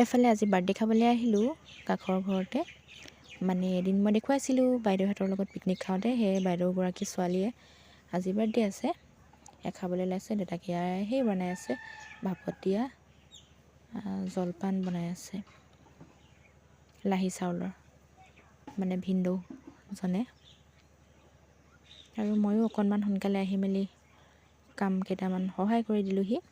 এফালে আজি বাৰ্থডে খাবলৈ আহিলোঁ কাষৰ ঘৰতে। মানে এদিন মই দেখুৱাইছিলোঁ বাইদেউহঁতৰ লগত পিকনিক খাওঁতে সেই বাইদেউগৰাকী ছোৱালীয়ে আজি বাৰ্থডে আছে। খাবলৈ ওলাইছে দেউতাকে সেই বনাই আছে ভাপত দিয়া জলপান বনাই আছে। লাহি চাউলৰ মানে ভিনদেউজনে আৰু ময়ো অকণমান সোনকালে আহি মেলি কাম কেইটামান সহায় কৰি দিলোঁহি।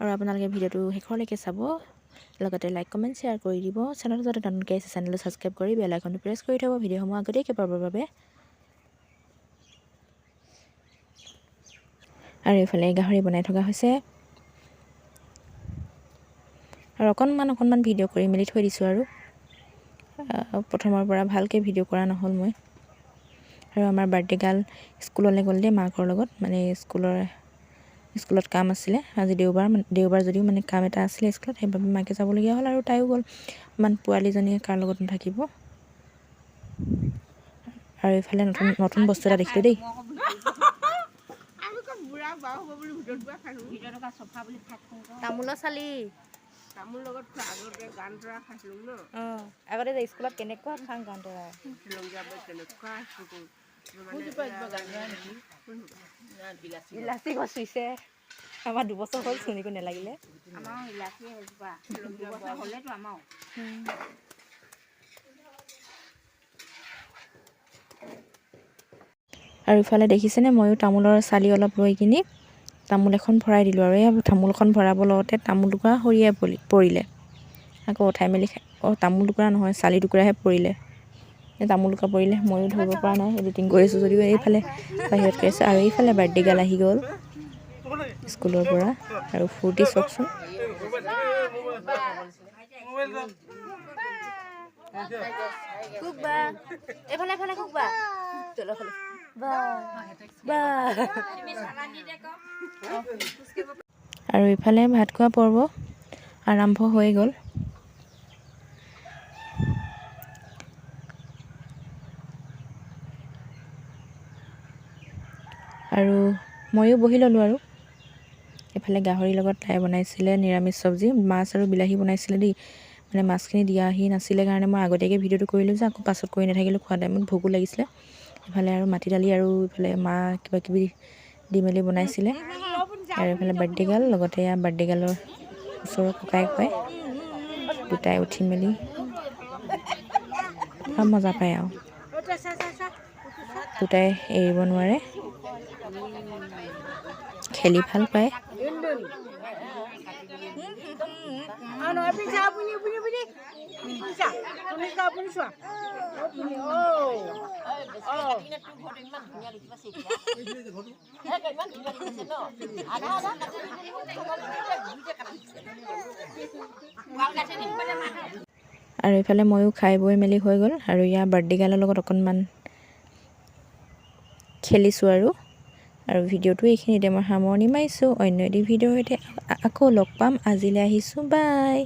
আৰু আপোনালোকে ভিডিঅ'টো শেষৰলৈকে চাব। লগতে লাইক কমেণ্ট শ্বেয়াৰ কৰি দিব। চেনেলটো যাতে নতুনকৈ আহিছে চেনেলটো ছাবস্ক্ৰাইব কৰি বেল আইকনটো প্ৰেছ কৰি থ'ব ভিডিঅ'সমূহ আগতীয়াকৈ পাবৰ বাবে। আৰু এইফালে গাহৰি বনাই থকা হৈছে। আৰু অকণমান অকণমান ভিডিঅ' কৰি মেলি থৈ দিছোঁ আৰু। প্ৰথমৰ পৰা ভালকৈ ভিডিঅ' কৰা নহ'ল মই। আৰু আমাৰ বাৰ্থডে গাৰ্ল স্কুললৈ গ'ল দেই মাকৰ লগত। মানে স্কুলৰ স্কুলত কাম আছিলে। আজি দেওবাৰ মানে- দেওবাৰ যদিও মানে কাম এটা আছিলে স্কুলত সেইবাবে মাকে যাবলগীয়া হ'ল আৰু তাইও গ'ল। ইমান পোৱালীজনীয়ে কাৰ লগত নাথাকিব? আৰু এইফালে নতুন নতুন বস্তু এটা দেখিলোঁ দেই। তামোলৰ চালি। তামোল লগত খোৱা আগতে গান তৰা খাইছিলো ন? অঁ আগতে যে স্কুলত কেনেকুৱা খাং গান কেনেকুৱা ইলাচি গছ ৰুইছে। আমাৰ দুবছৰ হ'ল চুনিকো নেলাগিলে। আমাৰ ইলাচি এজোপা দুবছৰ হ'লেতো আমাৰ। আৰু ইফালে দেখিছেনে ময়ো তামোলৰ চালি অলপ লৈ কিনি তামোল এখন ভৰাই দিলোঁ আৰু এই তামোলখন ভৰাব লওঁতে তামোল টুকুৰা সৰিয়াই পৰি পৰিলে। আকৌ উঠাই মেলি অঁ তামোল টুকুৰা নহয় চালি টুকুৰাহে পৰিলে। এই তামোল টুকুৰা পৰিলে ময়ো ধৰিব পৰা নাই এডিটিং কৰিছোঁ যদিও এইফালে বাহিৰত কৰি আছোঁ আৰু এইফালে বাৰ্থডে গাল আহি গ'ল। স্কুলৰ পৰা আৰু ফূৰ্তি চাওকচোন আৰু ইফালে ভাত খোৱা পৰ্ব আৰম্ভ হৈ গ'ল। আৰু ময়ো বহি ল'লোঁ আৰু। এইফালে গাহৰিৰ লগত লাই বনাইছিলে নিৰামিষ চব্জি মাছ আৰু বিলাহী বনাইছিলে দেই। মানে মাছখিনি দিয়াহি নাছিলে কাৰণে মই আগতীয়াকৈ ভিডিঅ'টো কৰিলোঁ যে আকৌ পাছত কৰি নাথাকিলোঁ খোৱা টাইমত ভোকো লাগিছিলে। ইফালে আৰু মাটি দালি আৰু ইফালে মা কিবা কিবি দি মেলি বনাইছিলে। আৰু এইফালে বাৰ্থডে গাৰ্ল লগতে এয়া বাৰ্থডে গাৰ্লৰ ওচৰৰ ককাই কয় দুটাই উঠি মেলি মজা পায় আৰু। দুটাই এৰিব নোৱাৰে খেলি ভালো পায়। আৰু এইফালে ময়ো খাই বৈ মেলি হৈ গ'ল। আৰু ইয়াৰ বাৰ্থডে গাৰ্লৰ লগত অকণমান খেলিছোঁ আৰু। আৰু ভিডিঅ'টো এইখিনিতে মই সামৰণি মাৰিছোঁ। অন্য এটি ভিডিঅ'ৰ সৈতে আকৌ লগ পাম। আজিলৈ আহিছোঁ। বাই!